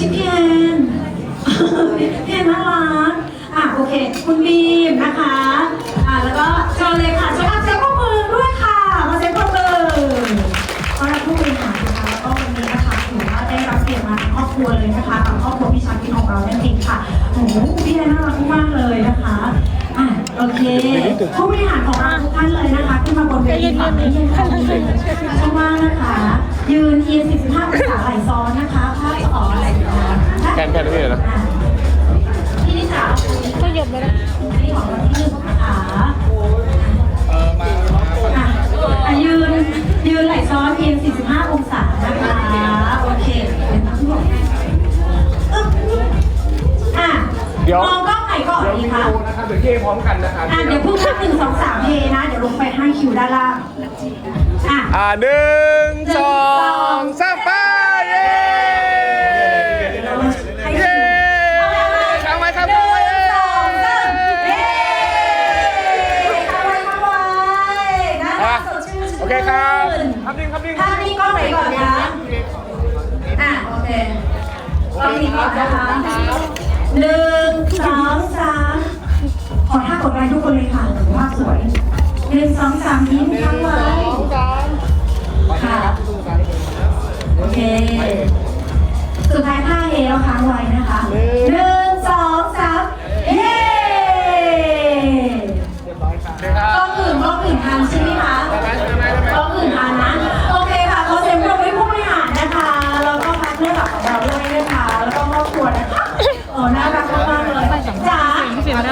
ชิคเก้นพี่แอนน่ารักอะโอเค คุณบีมนะคะอะแล้วก็เชิญเลยค่ะเชิญมาเซ็ตข้อมือด้วยค่ะมาเซ็ตข้อมือก็รับผู้บริหารนะคะแล้วก็วันนี้นะคะถือว่าได้รับเกียรติมาทั้งครอบครัวเลยนะคะกับครอบครัวพี่ชักพี่ของเรานั่นเองค่ะโอ้โหพี่แอนน่ารักมากๆเลยนะคะอะโอเคผู้บริหารของเราทุกท่านเลยนะคะขึ้นมาบนเวทีฝั่งนี้เลยค่ะช่างว่างนะคะ ยืนเอียง45องศาไหล่ซ้อนนะคะ แกนแกนนี่เลยนะก็หยบไปแล้วอันะยืนยืนไหล่ซ้อนเอียง 45 องศานะคะโอเคเดี๋ยวต้งบอกอึ๊บอะเดี๋ยวมองกล้องไหนก่อนดี๋ยวดีวิดีคะนะครับเดี๋ยวเย่พร้อมกันนะครับอะเดี๋ยวพูดนับหนึ่งสองสามเทนะ เดี๋ยวลงไปให้คิวด้านล่างอะอ่าหนึ่งสองสามไปเย้ ให้ เย้ คิว ค้างไว้ครับ หนึ่ ค้างไว้ งสองสามเย้ทำไว้ทำไว้นะ อะ สดชื่น โอเคครับครับนิ่งครับนิ่ง ถ้านี่ กล้องไหนก่อนคะอะโอเคกล้องนี้ก่อนนะคะหนึ่งสองสามขอท่ากดไลค์ทุกคนเลยค่ะภาพสวยหนึ่งสองสามยิ้มค้างไว้ค่ะโอเค สุดท้ายท่าเอแล้วค้างไว้นะคะหนึ่งสองสามเย้โอเคครักล้องอื่นกล้องอื่นทันใช่ไหม น่ารักมาก